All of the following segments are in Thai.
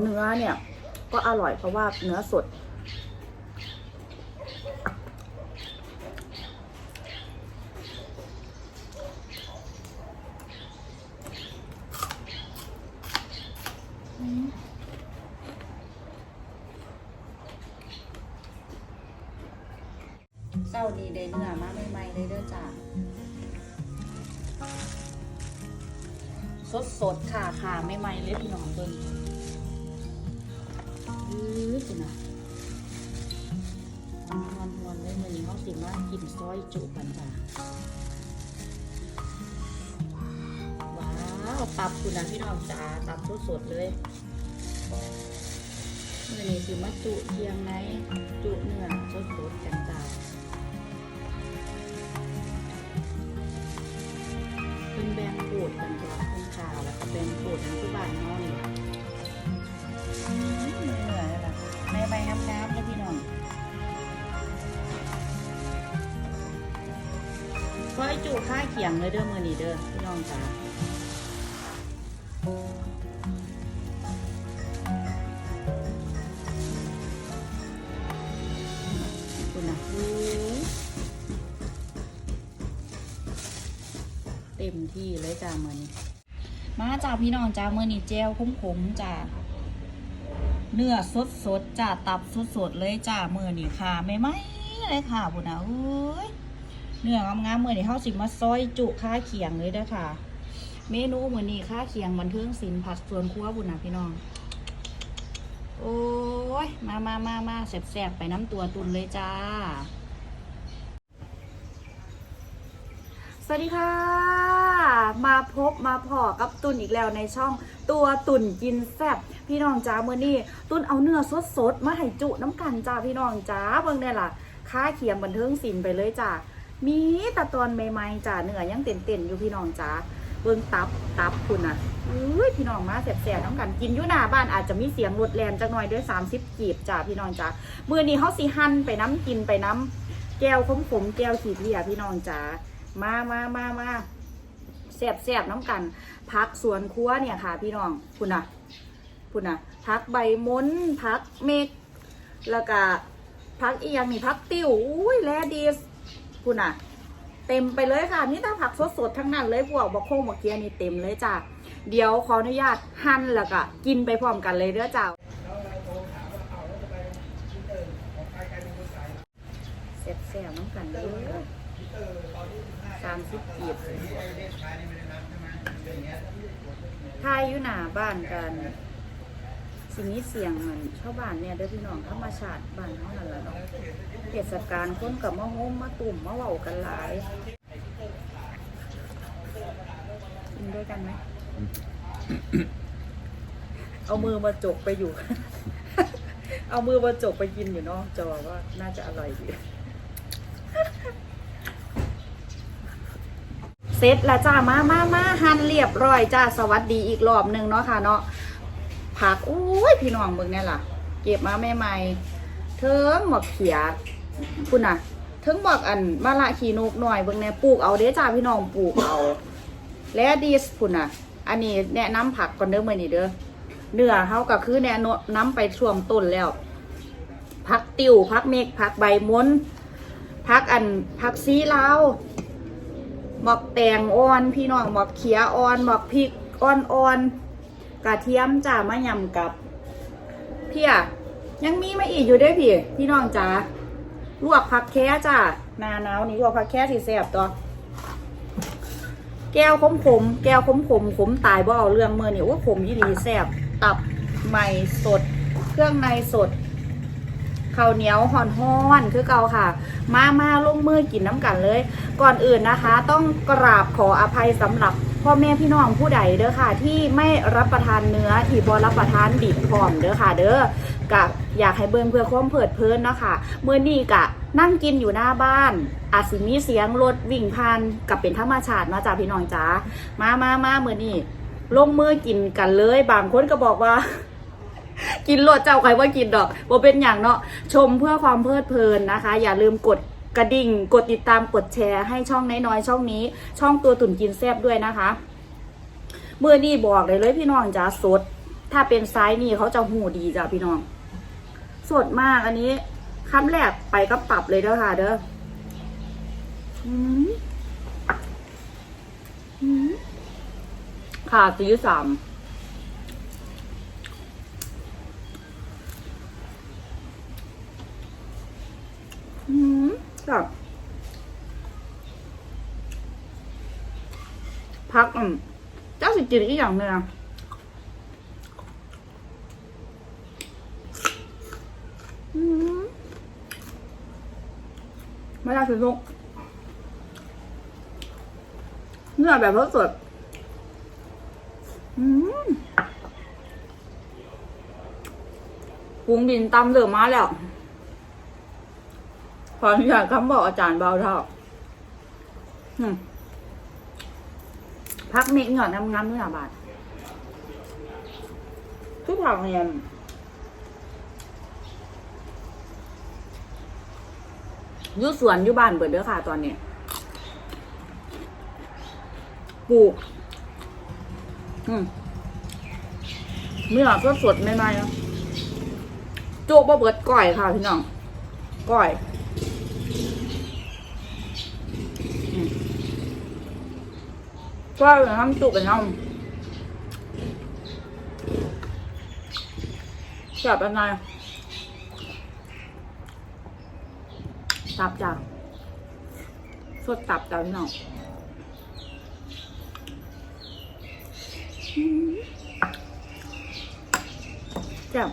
เนื้อเนี่ย ก็อร่อยเพราะว่าเนื้อสด เศร้าดีได้เนื้อมาใหม่ๆเลยเด้อจ้าสดสดๆค่ะค่ะไม่ไหม่เลยพี่น้องเบิ้ง อื้อสินะนวลนวลๆเลยมือนี้เขาสิมากินซอยจุกันจ้าว้าวตับคุณนะพี่น้องจ้าตับสดๆเลยมือนี้สิมาจุเทียงในจุเนื้อสดๆกันจ้าเป็นแบงปูดกันจ้ะเป็นขาวแล้วก็เป็นปูดทั้งที่บ้านน้องนี่อื น้ำน้ำเลยพี่น้องก็ไอจูค่าเขียงเลยเด้อมือนี่เด้อพี่น้องจ้าคุณนะเต็มที่เลยจ้ามือนี้มาจ้าพี่น้องจ้ามือนี้เจลขมๆจ้า เนื้อสดสดๆจ้าตับสดสดๆเลยจ้ามือนี้ค่ะไม่ไหมเลยค่ะบุญนะเอ้ยเนื้องามๆมือนี้เขาสิมาซอยจุค่าเขียงเลยด้ค่ะ เมนูมือนี้ค่าเขียงบันเทิงศิลป์ผัดสวนครัวบุญนะพี่น้อง โอ้ยมามามามาแสบๆไปน้ำตัวตุนเลยจ้าสวัสดีค่ะ มาพบมาพอกับตุนอีกแล้วในช่องตัวตุนกินแซ่บพี่น้องจ้าเมื่อนี้ตุนเอาเนื้อสดๆมาให้จุน้ำกันจ้าพี่น้องจ้าเบิ่งเนี่ยล่ะค่าเคียงบันเทิงศิลป์ไปเลยจ้ามีแต่ตอนใหม่ๆจ้าเนื้อยังเต้นๆอยู่พี่น้องจ้าเบิ่งตับตับคุณน่ะอุ้ยพี่น้องมาแซ่บๆน้ำกันกินอยู่หน้าบ้านอาจจะมีเสียงรถแลนจักหน่อยด้วย 30 กีบจ้าพี่น้องจ้ามื้อนี้เฮาสิหั่นไปน้ำกินไปน้ำแก้วขมๆแก้วขีดเลียพี่น้องจ้ามามามามา แสบแสบน้ำกันพักสวนครัวเนี่ยค่ะ พี่น้องคุณนะคุณนะพักใบม้นพักเมกแล้วก็พักอีกอย่างนี่พักติ้วอุ้ยแลดีสคุณนะเต็มไปเลยค่ะนี่ถ้าผักสดๆทั้งนั้นเลยพวกบะโคงบะเกียนี่เต็มเลยจ้ะเดี๋ยวขออนุญาตหั่นแล้วก็กินไปพร้อมกันเลยเด้อจ้าแสบแสบน้ำกันเลยสามสิบกีบ ทายอยู่หน้าบ้านกัน สิ่งนี้เสียงเหมือนชาวบ้านเนี่ยเด้อพี่น้องธรรมชาติบ้านเท่านั้นแหละเนาะเทศกาลคนกับมาโฮมมาตุ่มมาเว้ากันหลายกินด้วยกันไหม เอามือมาจกไปอยู่ เอามือมาจกไปกินอยู่เนาะจะบอกว่าน่าจะอร่อยดี เส ร็จแล้วจ้ามามามาหั่นเรียบร้อยจ้าสวัสดีอีกรอบหนึ่งเนาะค่ะเนาะผักอุ้ยพี่น้องเบิ่งเนี่ยล่ะ เก็บมาใหม่ๆเทิงหมกเขียคุณน่ะเทิงหมกอันมะละขีนกหน่อยเบิ่งเนี่ยปลูกเอาเด้จ้าพี่น้องปลูกเอา และดีสคุณน่ะ อันนี้แนะนำผักก่อนเด้อมื้อนี้เด้อเนื้อเฮาก็คือแนะนำไปช่วงต้นแล้วผักติวผักเมกผักใบม้นผักอันผักซีลาว หมอกแตงอ่อนพี่น้องหมอกเขียอ่อนหมอกพริกอ่อนอ่อนกระเทียมจ้ามายำกับเพียยังมีมาอีกอยู่เด้วยพี่ พี่น้องจ้าลวกผักแค่จ้าหนาหนาวนี่ลวกผักแค่สิแซ่บตัวแก้วขมขมแก้วขมขมขมตายบ่เอาเรื่องเมื่อนี่ว่าขมยี่ดีแซ่บตับใหม่สด เครื่องในสด ข้าวเหนียวห่อนห้อนคือเก่าค่ะ มามาลงมือกินน้ำกันเลย ก่อนอื่นนะคะ ต้องกราบขออภัยสำหรับพ่อแม่พี่น้องผู้ใดเด้อค่ะ ที่ไม่รับประทานเนื้อที่บอรับประทานดิบพร้อมเด้อค่ะ เด้อกะอยากให้เบิ่งเพื่อความเพลิดเพลินเนาะค่ะเมื่อนี้กะนั่งกินอยู่หน้าบ้าน อาจสิมีเสียงรถวิ่งผ่านกับเป็นธรรมชาติเนาจ้าพี่น้องจ้ามามามาเมื่อนี้ลงมือกินกันเลย บางคนก็บอกว่า กินโลดเจ้าใครว่ากินดอกบ่เป็นอย่างเนาะชมเพื่อความเพลิดเพลินนะคะ อย่าลืมกดกระดิ่ง กดติดตามกดแชร์ให้ช่องน้อยๆช่องนี้ ช่องตัวตุ่นกินแซบด้วยนะคะเมื่อนี้บอกเลยเลยพี่น้องจ๋าสด ถ้าเป็นไซส์นี่เขาจะหูดีจ้ะพี่น้อง สดมากอันนี้คำแรกไปก็ปรับเลยเด้อค่ะ เด้ออืมอืมค่ะซีสามอืม แบบพักอืมเจ้าสิกินอีกอย่างหนึ่ะไม่ได้คือลูกเนื้อแบบสดๆอืมปรุงดินตำเหลือมาแล้ว ออนุญาตคำบอกอาจารย์เบาเท่าอืมพักเมกหน่อยงามๆด้วยนะบาททุกผักเนี่ยอยู่สวนอยู่บ้านเบิดเด้อค่ะตอนนี้ปลูก อืมเมื่อก็สดใหม่ๆนะโจ๊กบ่เบิดก้อยค่ะพี่น้องก้อย ก็เลยน้ำจุกเป็นน้ำจับยังไงตับจ้ะสดตับจ้ะพี่น้องอืมจับ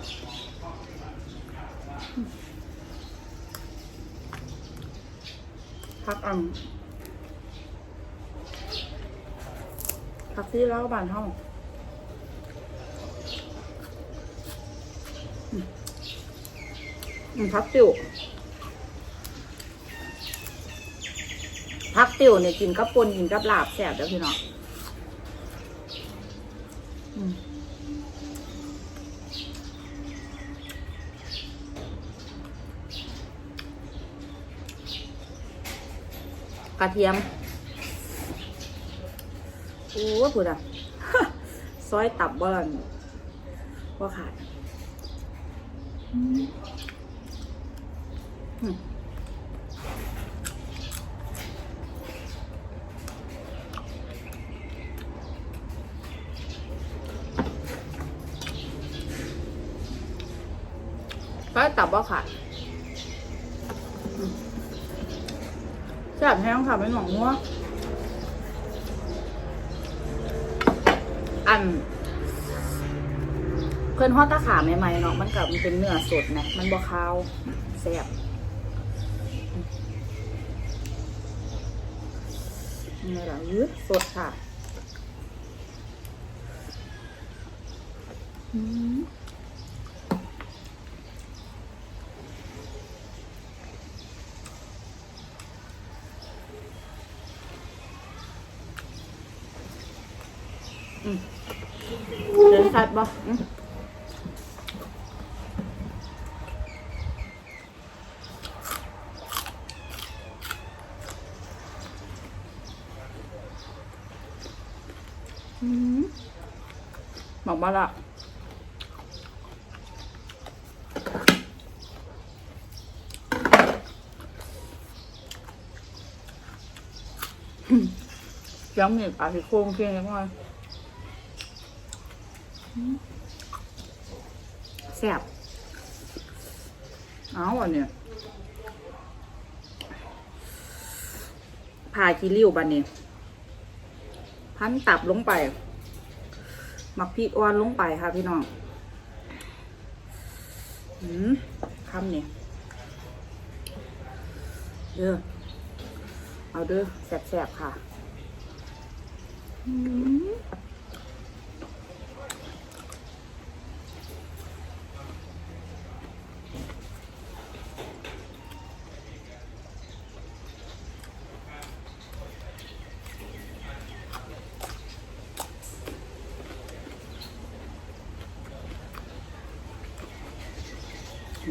พักอ่ำ ผักที่เล่าบานห้องอืมพักติวผักติวเนี่ยกินกับปนกินกับลาบแซ่บเด้อพี่น้องกระเทียม โอ้ว่าพูดอะซอยตับบ่ลันว่าขาดอืมอืมซอยตับว่าขาดอืมแซ่บแห้งค่ะไม่หนองมัว อัน เพื่อนฮอตตาขาใหม่ๆเนาะมันกับมันเป็นเนื้อสดนะมันบ่คาวแซ่บนี่แหละยืดสดค่ะ อืม เดินสัตว์บ่อืมอืมบอกมาละยังมีปลาที่โค้งเคียงยังไง แซ่บเอาอันเนี่ยผ่าขี้ริ้วบันนี้พันตับลงไปหมักพริกอ่อนลงไปค่ะพี่น้องอืมคำเนี่ยเด้อเอาเด้อแซ่บๆค่ะ อืม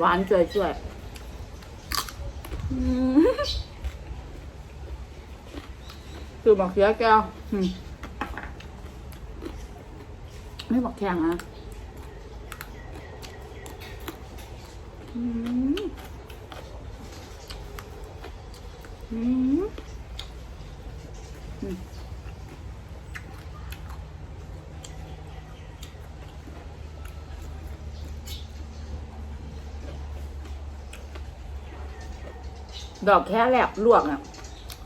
หวานช่วยช่วคือบอกเสียแก้วไม่บอกแข็งนะอืมอืม ดอกแค่แหลบลวกอะ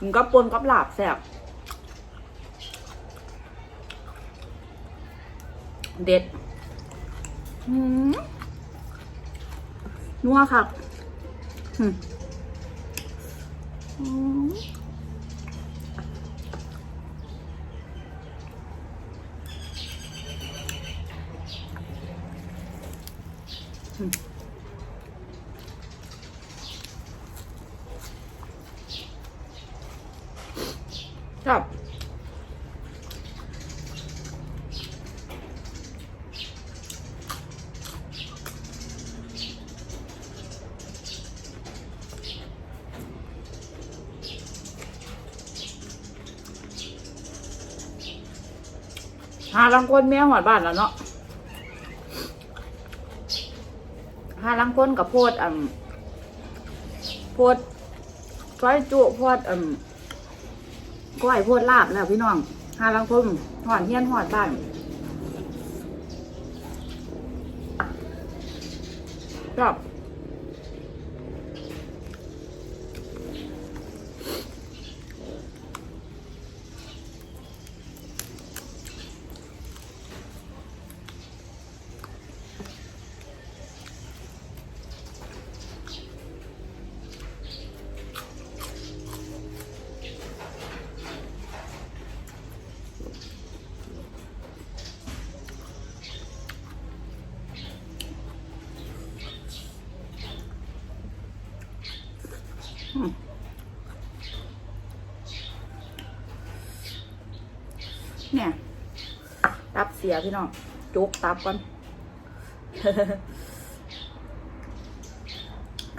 มันก็ปนกับหลาบแสบเด็ดนัวค่ะอืม หาลังคนแม่หอดบ้านแล้วเนาะหาลังคนกับโพดอ่ำโพดซอยจุโพดอ่ำก้อยโพดลาบแล้วพี่น้องหาลังคนหอดเฮียนหอดบ้าน เนี่ย ตับเสียพี่น้องจุกตับก่อน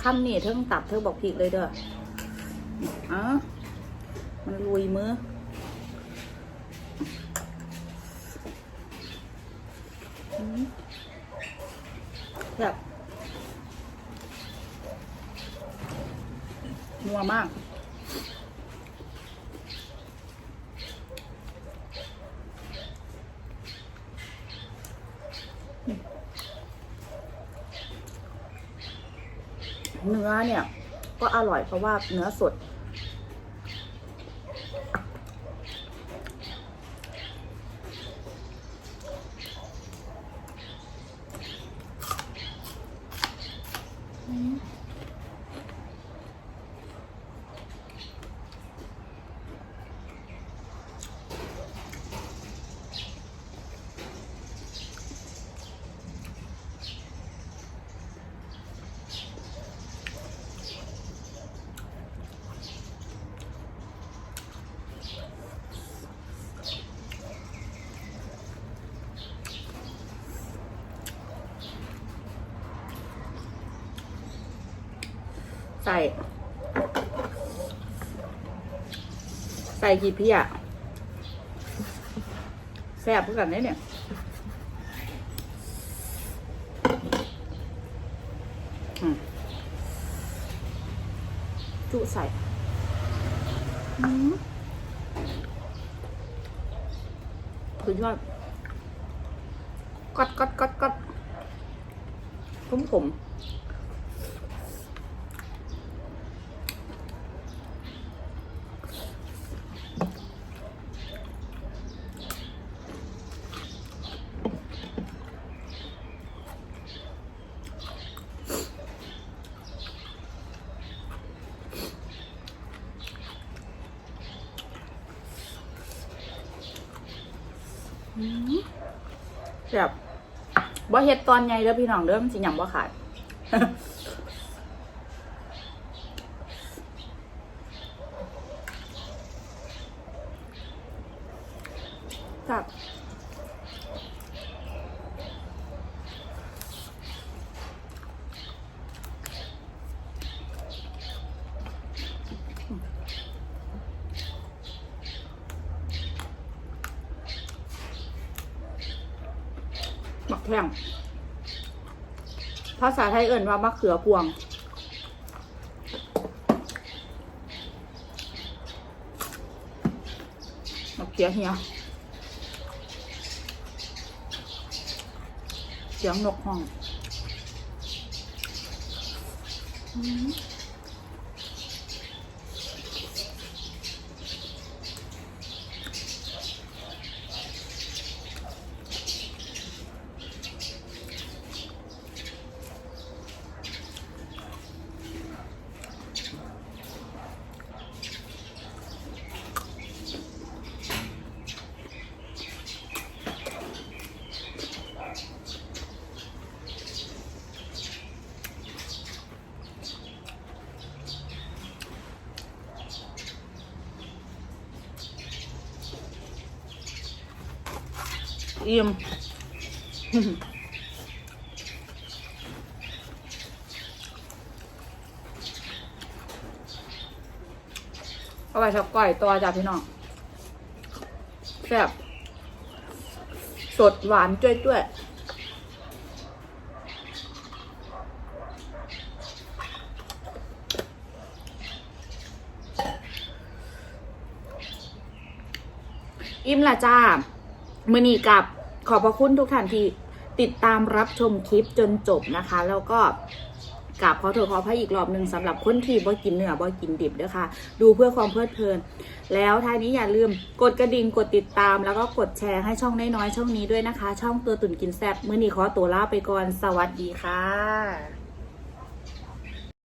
คำนี่เทิงตับเทิงบอกพริกเลยเด้ออ๋อมันลุยมือแบบ นัวมากเนื้อเนี่ย ก็อร่อยเพราะว่าเนื้อสด ใส่ ใส่กี่พี่อะแซ่บเพื่อกันได้เนี่ยจุใส่อืมสุดยอดกัดกัดกัดกัดผมผม แบบบ่เฮ็ดตอนใหญ่เด้อพี่น้องเด้อมันสิหยังบ่ขาด ครับหมัก แท่งภาษาไทยเอิ่นว่ามะเขือพวง มะเขือเหียเสียงนกห้องอื อิ่มเอาไปชับก่อยตัวจ้ะพี่น้องแซ่บสดหวานจ้วยจ้วยอิ่มละจ้า มือนีกับ ขอบพระคุณทุกท่านที่ติดตามรับชมคลิปจนจบนะคะ แล้วก็กราบขอโทษขอพระอีกรอบหนึ่งสำหรับคนที่บ่กินเนื้อบ่กินดิบด้วยค่ะดูเพื่อความเพลิดเพลิน แล้วท้ายนี้อย่าลืมกดกระดิ่งกดติดตาม แล้วก็กดแชร์ให้ช่องน้อยๆช่องนี้ด้วยนะคะ ช่องตัวตุ่นกินแซ่บมือนี้ขอตัวลาไปก่อนสวัสดีค่ะ